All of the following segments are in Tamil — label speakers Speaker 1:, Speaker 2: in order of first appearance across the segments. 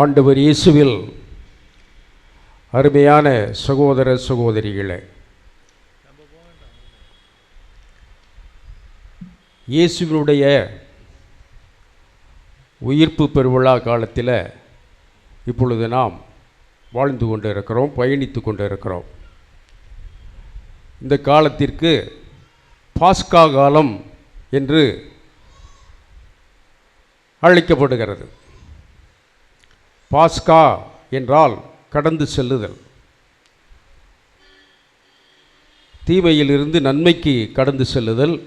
Speaker 1: ஆண்டவர் இயேசுவில் அருமையான சகோதர சகோதரிகளே இயேசுவினுடைய உயிர்ப்பு பெருவிழா காலத்தில் இப்பொழுது நாம் வாழ்ந்து கொண்டு இருக்கிறோம் பயணித்து கொண்டு இருக்கிறோம் இந்த காலத்திற்கு பாஸ்கா காலம் என்று அழைக்கப்படுகிறது. பாஸ்கா என்றால் கடந்து செல்லுதல். தீமையிலிருந்து நன்மைக்கு கடந்து செல்லுதல்.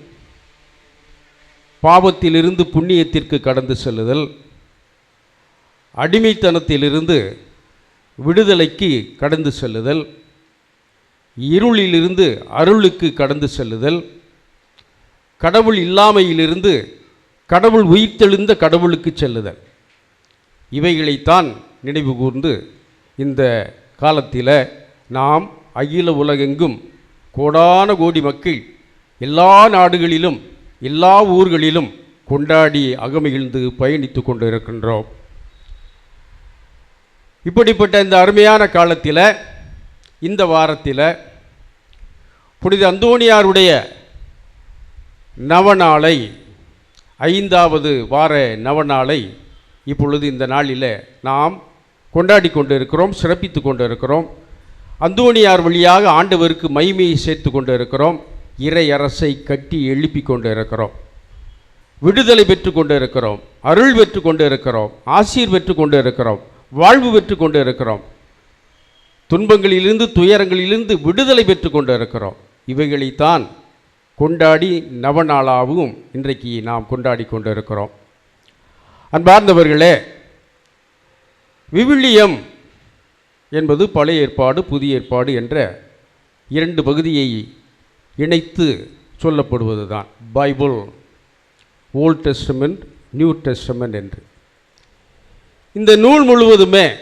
Speaker 1: பாவத்திலிருந்து புண்ணியத்திற்கு கடந்து செல்லுதல். அடிமைத்தனத்திலிருந்து விடுதலைக்கு கடந்து செல்லுதல். இருளிலிருந்து அருளுக்கு கடந்து செல்லுதல். கடவுள் இல்லாமையிலிருந்து கடவுள் உயிர்த்தெழுந்த கடவுளுக்கு செல்லுதல். இவைகளைத்தான் நினைவு கூர்ந்து இந்த காலத்தில் நாம் அகில உலகெங்கும் கோடான கோடி மக்கள் எல்லா நாடுகளிலும் எல்லா ஊர்களிலும் கொண்டாடி அகமகிழ்ந்து பயணித்து கொண்டு இருக்கின்றோம் இப்படிப்பட்ட இந்த அருமையான காலத்தில் இந்த வாரத்தில் புனித அந்தோணியாருடைய நவநாளை ஐந்தாவது வார நவநாளை இப்பொழுது இந்த நாளில் நாம் கொண்டாடி கொண்டு இருக்கிறோம் சிறப்பித்து கொண்டு இருக்கிறோம் அந்தோணியார் வழியாக ஆண்டவருக்கு மைமையை சேர்த்து கொண்டு இருக்கிறோம் இறை அரசை கட்டி எழுப்பி கொண்டு இருக்கிறோம் விடுதலை பெற்று கொண்டு இருக்கிறோம் அருள் பெற்று கொண்டு இருக்கிறோம் ஆசீர் பெற்று கொண்டு இருக்கிறோம் வாழ்வு பெற்று கொண்டு இருக்கிறோம் துன்பங்களிலிருந்து துயரங்களிலிருந்து விடுதலை பெற்று கொண்டு இருக்கிறோம் இவைகளைத்தான் கொண்டாடி நவநாளாகவும் இன்றைக்கு நாம் கொண்டாடி கொண்டு இருக்கிறோம் அன்பார்ந்தவர்களே விவிலியம் என்பது பழைய ஏற்பாடு புதிய ஏற்பாடு என்ற இரண்டு பகுதியை இணைத்து சொல்லப்படுவது தான் Bible Old Testament New Testament என்று. இந்த நூல் முழுவதுமே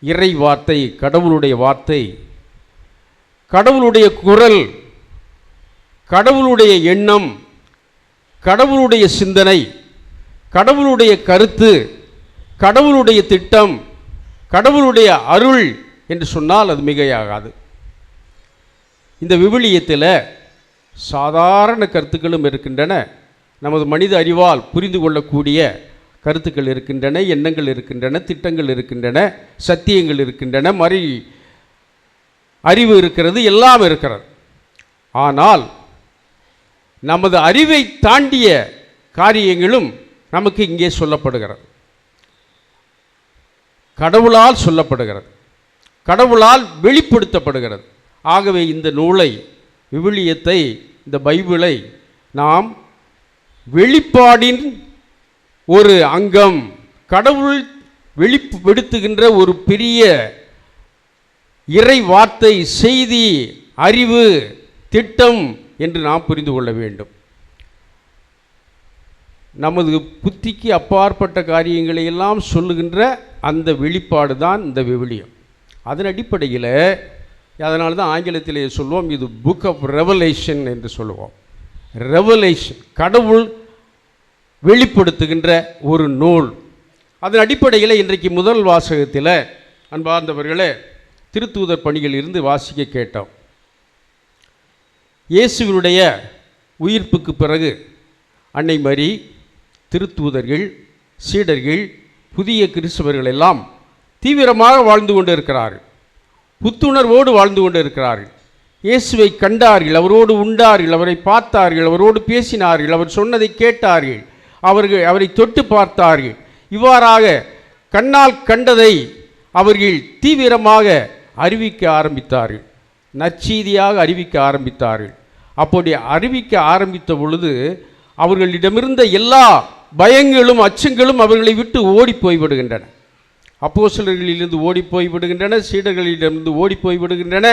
Speaker 1: இறை வார்த்தை கடவுளுடைய வார்த்தை கடவுளுடைய குரல் கடவுளுடைய எண்ணம் கடவுளுடைய சிந்தனை கடவுளுடைய கருத்து கடவுளுடைய திட்டம் கடவுளுடைய அருள் என்று சொன்னால் அது மிகையாகாது. இந்த விவிலியத்தில் சாதாரண கருத்துக்களும் இருக்கின்றன. நமது மனித அறிவால் புரிந்து கொள்ளக்கூடிய கருத்துக்கள் இருக்கின்றன எண்ணங்கள் இருக்கின்றன திட்டங்கள் இருக்கின்றன சத்தியங்கள் இருக்கின்றன மறை அறிவு இருக்கிறது எல்லாம் இருக்கிறது. ஆனால் நமது அறிவை தாண்டிய காரியங்களும் நமக்கு இங்கே சொல்லப்படுகிறது. கடவுளால் சொல்லப்படுகிறது. கடவுளால் வெளிப்படுத்தப்படுகிறது. ஆகவே இந்த நூலை விவிலியத்தை இந்த பைபிளை நாம் வெளிப்பாடின் ஒரு அங்கம் கடவுள் வெளிப்படுத்துகின்ற ஒரு பெரிய இறை வார்த்தை செய்தி அறிவு திட்டம் என்று நாம் புரிந்து கொள்ள வேண்டும். நமது புத்திக்கு அப்பாற்பட்ட காரியங்களை எல்லாம் சொல்லுகின்ற அந்த வெளிப்பாடு தான் இந்த விவிலியம். அதன் அடிப்படையில் அதனால தான் ஆங்கிலத்திலே சொல்லுவோம் இது புக் ஆஃப் ரெவலேஷன் என்று சொல்லுவோம். ரெவலேஷன் கடவுள் வெளிப்படுத்துகின்ற ஒரு நூல். அதன் அடிப்படையில் இன்றைக்கு முதல் வாசகத்தில் அன்பார்ந்தவர்களே திருத்தூதர் பணியில் இருந்து வாசிக்க கேட்டோம். இயேசுவினுடைய உயிர்ப்புக்கு பிறகு அன்னை மரி திருத்தூதர்கள் சீடர்கள் புதிய கிறிஸ்தவர்கள் எல்லாம் தீவிரமாக வாழ்ந்து கொண்டு இருக்கிறார்கள் புத்துணர்வோடு வாழ்ந்து கொண்டு இருக்கிறார்கள் இயேசுவை கண்டார்கள் அவரோடு உண்டார்கள் அவரை பார்த்தார்கள் அவரோடு பேசினார்கள் அவர் சொன்னதை கேட்டார்கள் அவர்கள் அவரை தொட்டு பார்த்தார்கள். இவ்வாறாக கண்ணால் கண்டதை அவர்கள் தீவிரமாக அறிவிக்க ஆரம்பித்தார்கள். நற்செய்தியாக அறிவிக்க ஆரம்பித்தார்கள். அப்படி அறிவிக்க ஆரம்பித்த பொழுது அவர்களிடமிருந்த எல்லா பயங்களும் அச்சங்களும் அவர்களை விட்டு ஓடி போய்விடுகின்றன அப்போ சிலர்களிலிருந்து ஓடி போய்விடுகின்றன சீடர்களிடமிருந்து ஓடி போய்விடுகின்றன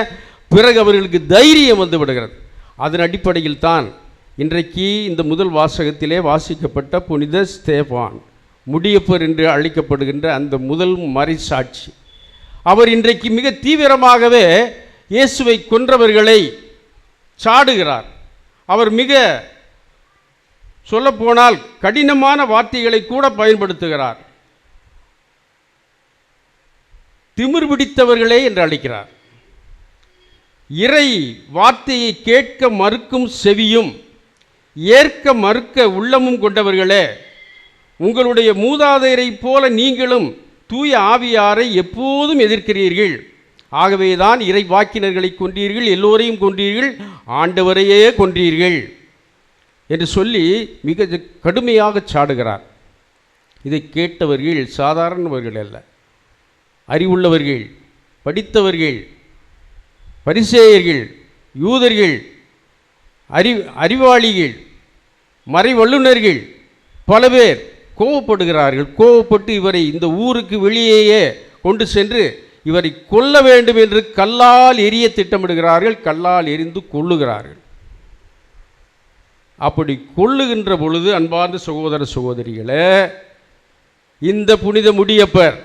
Speaker 1: பிறகு அவர்களுக்கு தைரியம் வந்து விடுகிறது. அதன் அடிப்படையில் தான் இன்றைக்கு இந்த முதல் வாசகத்திலே வாசிக்கப்பட்ட புனித ஸ்தேபான் முடியப்பர் என்று அழைக்கப்படுகின்ற அந்த முதல் மறைசாட்சி. அவர் இன்றைக்கு மிக தீவிரமாகவே இயேசுவை கொன்றவர்களை சாடுகிறார். அவர் மிக சொல்லப்போனால் கடினமான வார்த்தைகளை கூட பயன்படுத்துகிறார். திமிர் பிடித்தவர்களே என்று அழைக்கிறார். இறை வார்த்தையை கேட்க மறுக்கும் செவியும் ஏற்க மறுக்க உள்ளமும் கொண்டவர்களே உங்களுடைய மூதாதையரைப் போல நீங்களும் தூய ஆவியாரை எப்போதும் எதிர்க்கிறீர்கள். ஆகவேதான் இறை வாக்கினர்களை கொன்றீர்கள் எல்லோரையும் கொன்றீர்கள் ஆண்டவரையே கொன்றீர்கள். என்று சொல்லி மிக கடுமையாக சாடுகிறார். இதை கேட்டவர்கள் சாதாரணவர்கள் அல்ல. அறிவுள்ளவர்கள் படித்தவர்கள் பரிசேயர்கள் யூதர்கள் அறி அறிவாளிகள் மறை வல்லுநர்கள் பல பேர் கோவப்படுகிறார்கள் கோவப்பட்டு இவரை இந்த ஊருக்கு வெளியேயே கொண்டு சென்று இவரை கொல்ல வேண்டும் என்று கல்லால் எரிய திட்டமிடுகிறார்கள். கல்லால் எரிந்து கொள்ளுகிறார்கள் அப்படி கொள்ளுகின்ற பொழுது அன்பார்ந்த சகோதர சகோதரிகளே இந்த புனித முடியப்பர்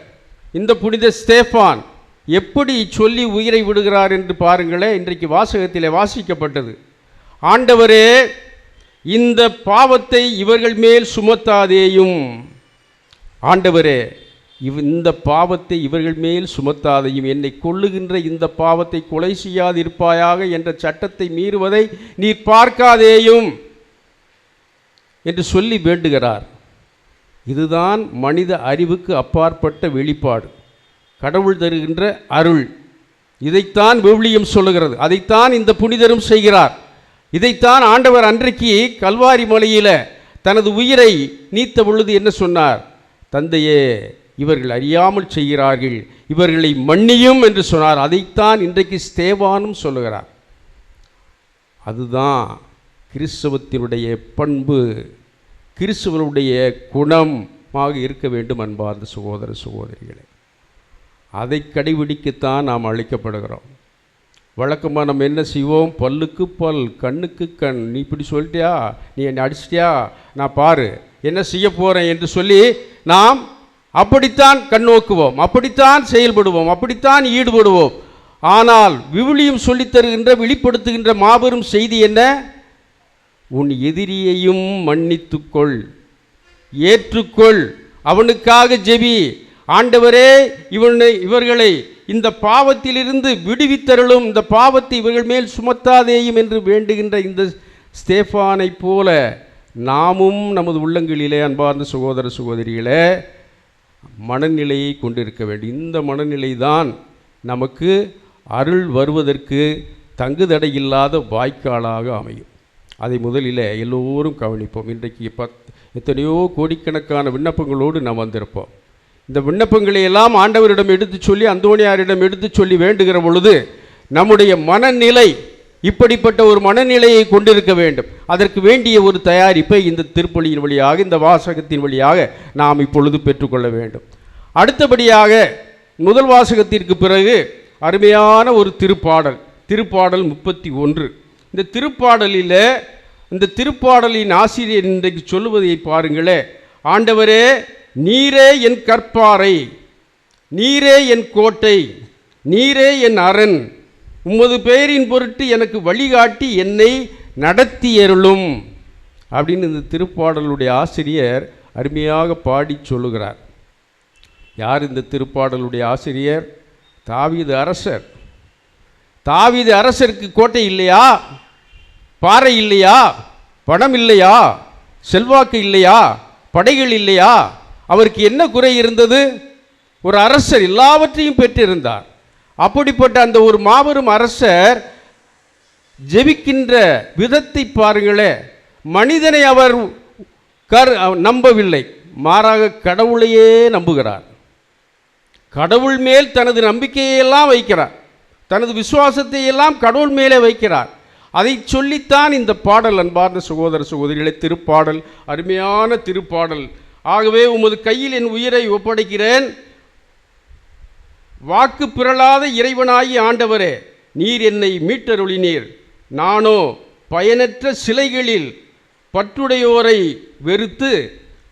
Speaker 1: இந்த புனித ஸ்டேஃபான் எப்படி சொல்லி உயிரை விடுகிறார் என்று பாருங்களேன் இன்றைக்கு வாசகத்திலே வாசிக்கப்பட்டது. ஆண்டவரே இந்த பாவத்தை இவர்கள் மேல் சுமத்தாதேயும். ஆண்டவரே இவ் இந்த பாவத்தை இவர்கள் மேல் சுமத்தாதையும். என்னை கொள்ளுகின்ற இந்த பாவத்தை கொலை செய்யாதிருப்பாயாக என்ற சட்டத்தை மீறுவதை நீர் பார்க்காதேயும். என்று சொல்லி வேண்டுகிறார். இதுதான் மனித அறிவுக்கு அப்பாற்பட்ட வெளிப்பாடு. கடவுள் தருகின்ற அருள். இதைத்தான் விவிலியம் சொல்லுகிறது. அதைத்தான் இந்த புனிதரும் செய்கிறார். இதைத்தான் ஆண்டவர் அன்றைக்கு கல்வாரி மலையில் தனது உயிரை நீத்த பொழுது என்ன சொன்னார்? தந்தையே இவர்கள் அறியாமல் செய்கிறார்கள். இவர்களை மன்னியும் என்று சொன்னார். அதைத்தான் இன்றைக்கு ஸ்தேவானும் சொல்லுகிறார். அதுதான் கிறிஸ்தவத்தினுடைய பண்பு கிறிஸ்துவனுடைய குணமாக இருக்க வேண்டும் அன்பார்ந்த சகோதர சகோதரிகளே. அதை கடைபிடிக்கத்தான் நாம் அழைக்கப்படுகிறோம். வழக்கமாக நம்ம என்ன செய்வோம்? பல்லுக்கு பல் கண்ணுக்கு கண். நீ இப்படி சொல்லிட்டியா? நீ என்னை அடிச்சிட்டியா? நான் பாரு என்ன செய்ய போகிறேன் என்று சொல்லி நாம் அப்படித்தான் கண்ணோக்குவோம் அப்படித்தான் செயல்படுவோம் அப்படித்தான் ஈடுபடுவோம். ஆனால் விவிலியம் சொல்லித் தருகின்ற வெளிப்படுத்துகின்ற மாபெரும் செய்தி என்ன? உன் எதிரியையும் மன்னித்துக்கொள். ஏற்றுக்கொள். அவனுக்காக ஜெபி. ஆண்டவரே இவனை இவர்களை இந்த பாவத்திலிருந்து விடுவித்தருளும். இந்த பாவத்தை இவர்கள் மேல் சுமத்தாதேயும் என்று வேண்டுகின்ற இந்த ஸ்தேஃபானைப் போல நாமும் நமது உள்ளங்களிலே அன்பார்ந்த சகோதர சகோதரிகளே மனநிலையை கொண்டிருக்க வேண்டும். இந்த மனநிலை தான் நமக்கு அருள் வருவதற்கு தங்குதடையில்லாத வாய்க்காலாக அமையும். அதை முதலில் எல்லோரும் கவனிப்போம். இன்றைக்கு பத் எத்தனையோ கோடிக்கணக்கான விண்ணப்பங்களோடு நாம் வந்திருப்போம். இந்த விண்ணப்பங்களை எல்லாம் ஆண்டவரிடம் எடுத்து சொல்லி அந்தோணியாரிடம் எடுத்து சொல்லி வேண்டுகிற பொழுது நம்முடைய மனநிலை இப்படிப்பட்ட ஒரு மனநிலையை கொண்டிருக்க வேண்டும். அதற்கு வேண்டிய ஒரு தயாரிப்பை இந்த திருப்பலியின் வழியாக இந்த வாசகத்தின் வழியாக நாம் இப்பொழுது பெற்றுக்கொள்ள வேண்டும். அடுத்தபடியாக முதல் வாசகத்திற்கு பிறகு அருமையான ஒரு திருப்பாடல் திருப்பாடல் முப்பத்தி ஒன்று. இந்த திருப்பாடலில் இந்த திருப்பாடலின் ஆசிரியர் இன்றைக்கு சொல்லுவதை பாருங்களே. ஆண்டவரே நீரே என் கற்பாறை நீரே என் கோட்டை நீரே என் அரண். உமது பெயரின் பொருட்டு எனக்கு வழிகாட்டி என்னை நடத்தியருளும். அப்படின்னு இந்த திருப்பாடலுடைய ஆசிரியர் அருமையாக பாடி சொல்லுகிறார். யார் இந்த திருப்பாடலுடைய ஆசிரியர்? தாவீது அரசர். தாவீது அரசருக்கு கோட்டை இல்லையா? பாறை இல்லையா? பணம் இல்லையா? செல்வாக்கு இல்லையா? படைகள் இல்லையா? அவருக்கு என்ன குறை இருந்தது? ஒரு அரசர் எல்லாவற்றையும் பெற்றிருந்தார். அப்படிப்பட்ட அந்த ஒரு மாபெரும் அரசர் ஜெபிக்கின்ற விதத்தை பாருங்களே மனிதனை அவர் கர் நம்பவில்லை. மாறாக கடவுளையே நம்புகிறார். கடவுள் மேல் தனது நம்பிக்கையெல்லாம் வைக்கிறார். தனது விசுவாசத்தை எல்லாம் கடவுள் மேலே வைக்கிறார். அதை சொல்லித்தான் இந்த பாடல் அன்பார்ந்த சகோதர சகோதரிகளை திருப்பாடல் அருமையான திருப்பாடல். ஆகவே உமது கையில் என் உயிரை ஒப்படைக்கிறேன். வாக்கு பிறளாத இறைவனாகி ஆண்டவரே நீர் என்னை மீட்டருளினீர். நானோ பயனற்ற சிலைகளில் பற்றுடையோரை வெறுத்து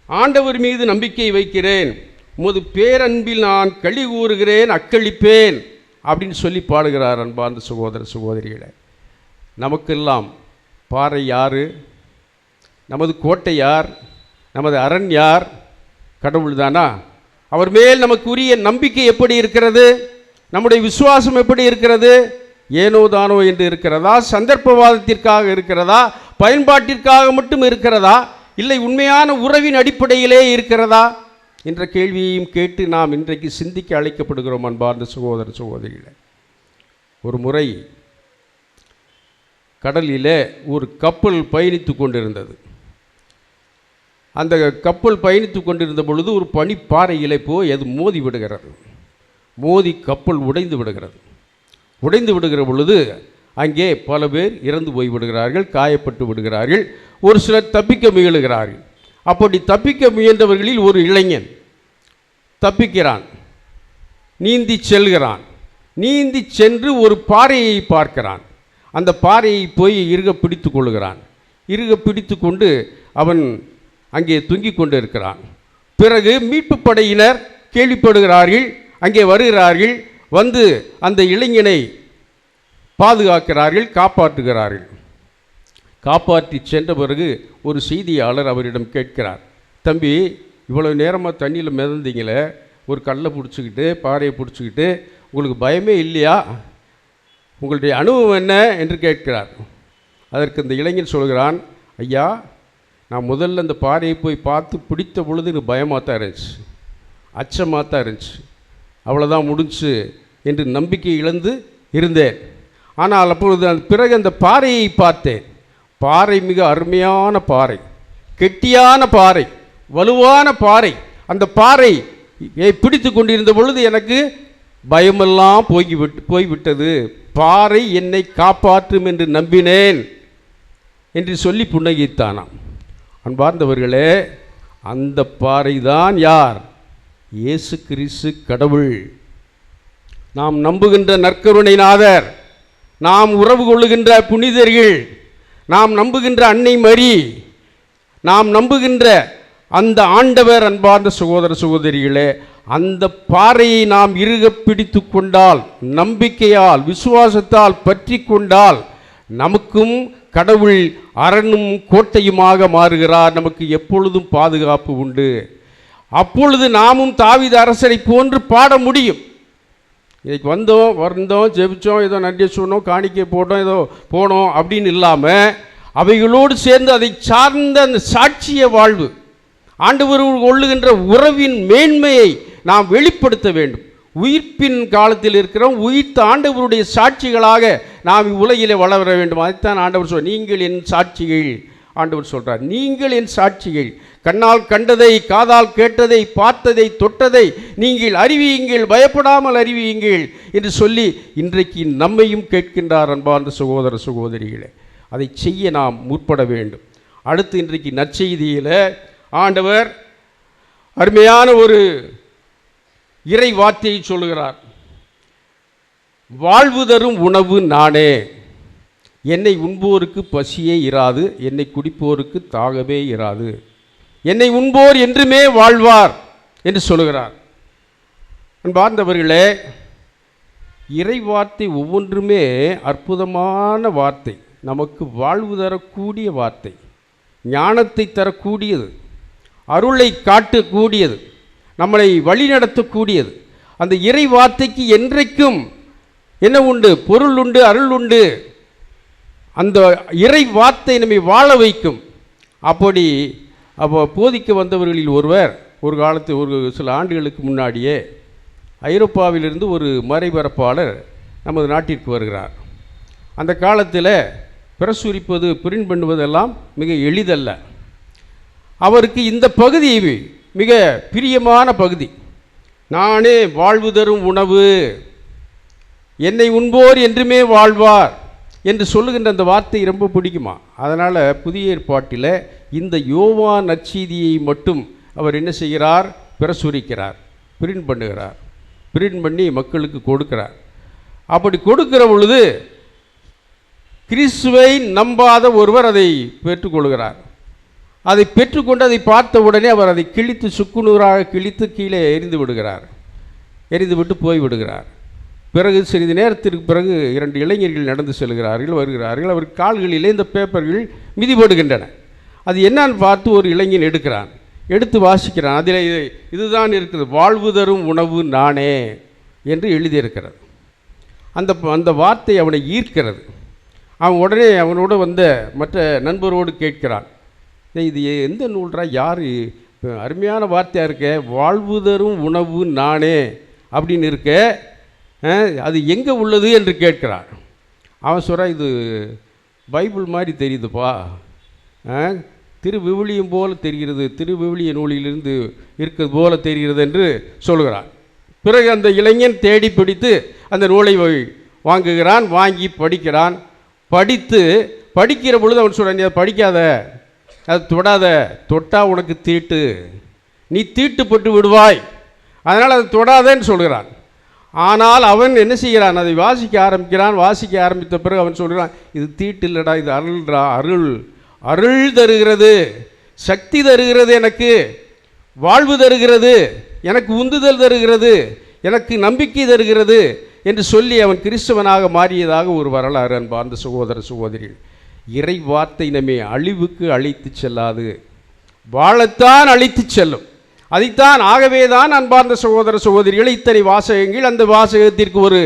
Speaker 1: ஆண்டவர் மீது நம்பிக்கை வைக்கிறேன். உமது பேரன்பில் நான் களி கூறுகிறேன் அக்களிப்பேன் அப்படின்னு சொல்லி பாடுகிறார் அன்பார்ந்த சகோதர சகோதரிகளை. நமக்கெல்லாம் பாறை யார்? நமது கோட்டை யார்? நமது அரண் யார்? கடவுள் தானா அவர் மேல் நமக்கு உரிய நம்பிக்கை எப்படி இருக்கிறது? நம்முடைய விசுவாசம் எப்படி இருக்கிறது? ஏனோ தானோ என்று இருக்கிறதா? சந்தர்ப்பவாதத்திற்காக இருக்கிறதா? பயன்பாட்டிற்காக மட்டும் இருக்கிறதா? இல்லை உண்மையான உறவின் அடிப்படையிலே இருக்கிறதா? என்ற கேள்வியையும் கேட்டு நாம் இன்றைக்கு சிந்திக்க அழைக்கப்படுகிறோம் அன்பார்ந்த சகோதர சகோதரிகளை. ஒரு முறை கடலிலே ஒரு கப்பல் பயணித்து கொண்டிருந்தது. அந்த கப்பல் பயணித்து கொண்டிருந்த பொழுது ஒரு பனிப்பாறையிலே போய் அது மோதி விடுகிறது. மோதி கப்பல் உடைந்து விடுகிறது. உடைந்து விடுகிற பொழுது அங்கே பல பேர் இறந்து போய் விடுகிறார்கள் காயப்பட்டு விடுகிறார்கள். ஒரு சிலர் தப்பிக்க முயலுகிறார்கள். அப்படி தப்பிக்க முயன்றவர்களில் ஒரு இளைஞன். தப்பிக்கிறான். நீந்தி செல்கிறான். நீந்தி சென்று ஒரு பாறையை பார்க்கிறான். அந்த பாறையை போய் இறுக பிடித்து கொள்கிறான். இறுக பிடித்து கொண்டு அவன் அங்கே தொங்கிக் கொண்டு இருக்கிறான் பிறகு மீட்பு படையினர் கேள்விப்படுகிறார்கள். அங்கே வருகிறார்கள். வந்து அந்த இளைஞனை பாதுகாக்கிறார்கள் காப்பாற்றுகிறார்கள். காப்பாற்றி சென்ற பிறகு ஒரு செய்தியாளர் அவரிடம் கேட்கிறார் தம்பி இவ்வளவு நேரமாக தண்ணியில் மிதந்தீங்களே ஒரு கல்லை பிடிச்சிக்கிட்டு பாறையை பிடிச்சிக்கிட்டு உங்களுக்கு பயமே இல்லையா? உங்களுடைய அனுபவம் என்ன? என்று கேட்கிறார். அதற்கு இந்த இளைஞன் சொல்கிறான் ஐயா நான் முதல்ல அந்த பாறையை போய் பார்த்து பிடித்த பொழுது எனக்கு பயமாக தான் இருந்துச்சு அச்சமாக தான் இருந்துச்சு. அவ்வளோதான் முடிஞ்சு என்று நம்பிக்கை இழந்து இருந்தேன். ஆனால் அப்பொழுது அந்த பிறகு அந்த பாறையை பார்த்தேன். பாறை மிக அருமையான பாறை கெட்டியான பாறை வலுவான பாறை. அந்த பாறை பிடித்து கொண்டிருந்த பொழுது எனக்கு பயமெல்லாம் போய்விட்டு போய்விட்டது. பாறை என்னை காப்பாற்றும் என்று நம்பினேன் என்று சொல்லி புன்னகித்தானாம். அன்பார்ந்தவர்களே அந்த பாறை தான் யார்? இயேசு கிறிஸ்து கடவுள். நாம் நம்புகின்ற நற்கருணைநாதர் நாம் உறவு கொள்ளுகின்ற புனிதர்கள் நாம் நம்புகின்ற அன்னை மரி நாம் நம்புகின்ற அந்த ஆண்டவர் அன்பார்ந்த சகோதர சகோதரிகளே அந்த பாறையை நாம் இறுக பிடித்து கொண்டால் நம்பிக்கையால் விசுவாசத்தால் பற்றி கொண்டால் நமக்கும் கடவுள் அரணும் கோட்டையுமாக மாறுகிறார். நமக்கு எப்பொழுதும் பாதுகாப்பு உண்டு. அப்பொழுது நாமும் தாவித அரசரை போன்று பாட முடியும். இன்றைக்கி வந்தோம் வந்தோம் ஜெபிச்சோம் ஏதோ நன்றி சொன்னோம் காணிக்கை போட்டோம் ஏதோ போனோம் அப்படின்னு இல்லாமல் அவைகளோடு சேர்ந்து அதை சார்ந்த அந்த சாட்சிய வாழ்வு ஆண்டவர் கொள்ளுகின்ற உறவின் மேன்மையை நாம் வெளிப்படுத்த வேண்டும். உயிர்ப்பின் காலத்தில் இருக்கிறோம் உயிர்த்த ஆண்டவருடைய சாட்சிகளாக நாம் உலகிலே வளர வேண்டும். அதைத்தான் ஆண்டவர் சொல் நீங்கள் என் சாட்சிகள் ஆண்டவர் சொல்கிறார் நீங்கள் என் சாட்சிகள் கண்ணால் கண்டதை காதால் கேட்டதை பார்த்ததை தொட்டதை நீங்கள் அறிவியுங்கள் பயப்படாமல் அறிவியுங்கள் என்று சொல்லி இன்றைக்கு நம்மையும் கேட்கின்றார் அன்பார்ந்த சகோதர சகோதரிகளே. அதை செய்ய நாம் முற்பட வேண்டும். அடுத்து இன்றைக்கு நற்செய்தியில் ஆண்டவர் அருமையான ஒரு இறை வார்த்தையை சொல்லுகிறார். வாழ்வு தரும் உணவு நானே. என்னை உண்போருக்கு பசியே இராது. என்னை குடிப்போருக்கு தாகவே இராது. என்னை உண்போர் என்றுமே வாழ்வார் என்று சொல்லுகிறார். அன்பார்ந்தவர்களே இறை வார்த்தை ஒவ்வொன்றுமே அற்புதமான வார்த்தை. நமக்கு வாழ்வு தரக்கூடிய வார்த்தை. ஞானத்தை தரக்கூடியது. அருளை காட்டக்கூடியது. நம்மளை வழிநடத்தக்கூடியது. அந்த இறை வார்த்தைக்கு என்றைக்கும் என்ன உண்டு? பொருள் உண்டு அருள் உண்டு. அந்த இறை வார்த்தை நம்மை வாழ வைக்கும். அப்படி அப்போ போதிக்க வந்தவர்களில் ஒருவர் ஒரு காலத்து ஒரு சில ஆண்டுகளுக்கு முன்னாடியே ஐரோப்பாவிலிருந்து ஒரு மறைபரப்பாளர் நமது நாட்டிற்கு வருகிறார். அந்த காலத்தில் பிரசுரிப்பது பிரிண்ட் பண்ணுவதெல்லாம் மிக எளிதல்ல. அவருக்கு இந்த பகுதி மிக பிரியமான பகுதி. நானே வாழ்வு தரும் உணவு என்னை உண்போர் என்றுமே வாழ்வார் என்று சொல்லுகின்ற அந்த வார்த்தை ரொம்ப பிடிக்குமா? அதனால் புதிய ஏற்பாட்டில் இந்த யோவா நற்செய்தியை மட்டும் அவர் என்ன செய்கிறார்? பிரசுரிக்கிறார். பிரிண்ட் பண்ணுகிறார். பிரிண்ட் பண்ணி மக்களுக்கு கொடுக்கிறார். அப்படி கொடுக்கிற பொழுது கிறிஸ்துவை நம்பாத ஒருவர் அதை பெற்றுக்கொள்கிறார். அதை பெற்றுக்கொண்டு அதை பார்த்த உடனே அவர் அதை கிழித்து சுக்குநூறாக கிழித்து கீழே எரிந்து விடுகிறார். எரிந்து விட்டு போய் விடுகிறார். பிறகு சிறிது நேரத்திற்கு பிறகு இரண்டு இளைஞர்கள் நடந்து செல்கிறார்கள் வருகிறார்கள். அவர் கால்களிலே இந்த பேப்பர்கள் மிதிபடுகின்றன. அது என்னன்னு பார்த்து ஒரு இளைஞன் எடுக்கிறான். எடுத்து வாசிக்கிறான். அதில் இது இதுதான் இருக்குது வாழ்வு தரும் உணவு நானே என்று எழுதியிருக்கிறது. அந்த அந்த வார்த்தை அவனை ஈர்க்கிறது. அவன் உடனே அவனோட வந்த மற்ற நண்பரோடு கேட்கிறான். இது எந்த நூல்ரா? யார்? அருமையான வார்த்தையாக இருக்க. வாழ்வு தரும் உணவு நானே அப்படின்னு இருக்க. அது எங்கே உள்ளது என்று கேட்கிறான். அவன் சொல்கிறான் இது பைபிள் மாதிரி தெரியுதுப்பா. திருவிவிலியம் போல தெரிகிறது திருவிவிலிய நூலிலிருந்து இருக்கிறது போல தெரிகிறது என்று சொல்கிறான். பிறகு அந்த இளைஞன் தேடி பிடித்து அந்த நூலை வாங்குகிறான் வாங்கி படிக்கிறான். படித்து படிக்கிற பொழுது அவன் சொல்கிறான் நீ அதை படிக்காத அதை தொடாத தொட்டால் உனக்கு தீட்டு. நீ தீட்டுப்பட்டு விடுவாய். அதனால் அதை தொடாதேன்னு சொல்கிறான். ஆனால் அவன் என்ன செய்கிறான்? அதை வாசிக்க ஆரம்பிக்கிறான். வாசிக்க ஆரம்பித்த பிறகு அவன் சொல்கிறான் இது தீட்டு இல்லைடா இது அருள்டா அருள். அருள் தருகிறது சக்தி தருகிறது எனக்கு வாழ்வு தருகிறது எனக்கு உந்துதல் தருகிறது எனக்கு நம்பிக்கை தருகிறது என்று சொல்லி அவன் கிறிஸ்தவனாக மாறியதாக ஒரு வரலாறு அன்பார்ந்த சகோதர சகோதரிகள். இறை வார்த்தை நம்மை அழிவுக்கு அழைத்து செல்லாது. வாழத்தான் அழைத்து செல்லும். அதைத்தான் ஆகவே தான் அன்பார்ந்த சகோதர சகோதரிகள் இத்தனை வாசகங்கள் அந்த வாசகத்திற்கு ஒரு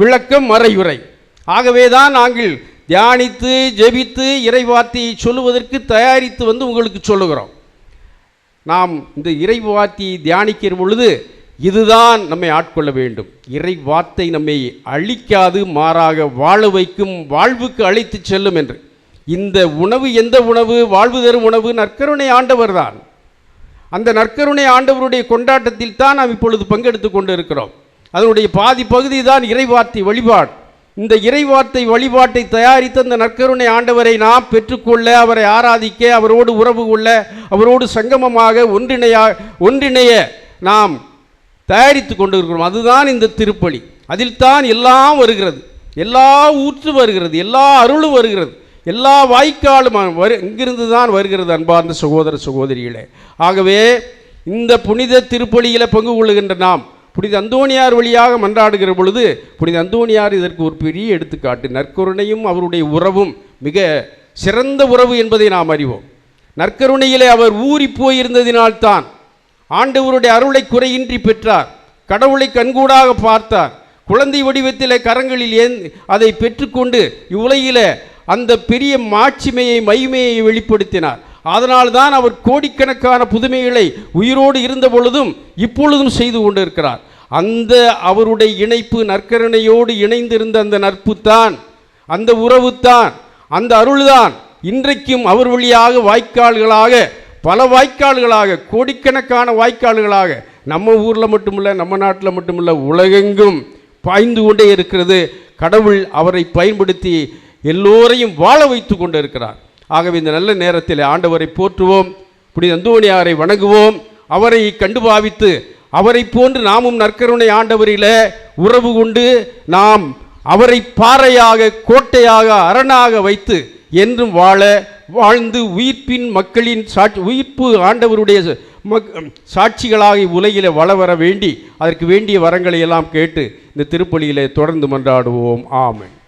Speaker 1: விளக்கம் மறையுரை ஆகவே தான் நாங்கள் தியானித்து ஜெபித்து இறை வார்த்தையை சொல்லுவதற்கு தயாரித்து வந்து உங்களுக்கு சொல்லுகிறோம். நாம் இந்த இறை வார்த்தையை தியானிக்கிற பொழுது இதுதான் நம்மை ஆட்கொள்ள வேண்டும். இறை வார்த்தை நம்மை அழிக்காது மாறாக வாழ வைக்கும் வாழ்வுக்கு அழைத்து செல்லும் என்று. இந்த உணவு எந்த உணவு? வாழ்வு தரும் உணவு? நற்கருணை ஆண்டவர் தான். அந்த நற்கருணை ஆண்டவருடைய கொண்டாட்டத்தில் தான் நாம் இப்பொழுது பங்கெடுத்து கொண்டு இருக்கிறோம் அதனுடைய பாதி பகுதி தான் இறைவார்த்தை வழிபாடு. இந்த இறைவார்த்தை வழிபாட்டை தயாரித்த அந்த நற்கருணை ஆண்டவரை நாம் பெற்றுக்கொள்ள அவரை ஆராதிக்க அவரோடு உறவு கொள்ள அவரோடு சங்கமமாக ஒன்றிணையா ஒன்றிணைய நாம் தயாரித்து கொண்டு இருக்கிறோம் அதுதான் இந்த திருப்பலி. அதில் தான் எல்லாம் வருகிறது. எல்லா ஊற்று வருகிறது எல்லா அருளும் வருகிறது எல்லா வாய்க்காலும் வரு இங்கிருந்து தான் வருகிறது அன்பார்ந்த சகோதர சகோதரிகளே. ஆகவே இந்த புனித திருப்பலியில் பங்கு கொள்ளுகின்ற நாம் புனித அந்தோணியார் வழியாக மன்றாடுகிற பொழுது புனித அந்தோணியார் இதற்கு ஒரு பெரிய எடுத்துக்காட்டு. நற்கருணையும் அவருடைய உறவும் மிக சிறந்த உறவு என்பதை நாம் அறிவோம். நற்கருணையிலே அவர் ஊறி போயிருந்ததினால்தான் ஆண்டவருடைய அருளை குறையின்றி பெற்றார். கடவுளை கண்கூடாக பார்த்தார். குழந்தை வடிவத்தில் கரங்களில் ஏன் அதை பெற்றுக்கொண்டு இவ்வுலகிலே அந்த பெரிய மாட்சிமையை மகிமையை வெளிப்படுத்தினார். அதனால் தான் அவர் கோடிக்கணக்கான புதுமைகளை உயிரோடு இருந்த பொழுதும் இப்பொழுதும் செய்து கொண்டிருக்கிறார். அந்த அவருடைய இணைப்பு நற்கரணையோடு இணைந்திருந்த அந்த நட்புத்தான் அந்த உறவு தான் அந்த அருள்தான் இன்றைக்கும் அவர் வழியாக வாய்க்கால்களாக பல வாய்க்கால்களாக கோடிக்கணக்கான வாய்க்கால்களாக நம்ம ஊரில் மட்டுமில்லை நம்ம நாட்டில் மட்டுமில்லை உலகெங்கும் பாய்ந்து கொண்டே இருக்கிறது. கடவுள் அவரை பயன்படுத்தி எல்லோரையும் வாழ வைத்து கொண்டிருக்கிறார். ஆகவே இந்த நல்ல நேரத்தில் ஆண்டவரை போற்றுவோம். புனித அந்தோணியாரை வணங்குவோம். அவரை கண்டு பாவித்து அவரை போன்று நாமும் நற்கருணை ஆண்டவரில் உறவு கொண்டு நாம் அவரை பாறையாக கோட்டையாக அரணாக வைத்து என்றும் வாழ வாழ்ந்து உயிர்ப்பின் மக்களின் சாட்சி உயிர்ப்பு ஆண்டவருடைய மக்- சாட்சிகளாக உலகில் வள வர வேண்டி அதற்கு வேண்டிய வரங்களை எல்லாம் கேட்டு இந்த திருப்பலியிலே தொடர்ந்து மன்றாடுவோம். ஆமன்.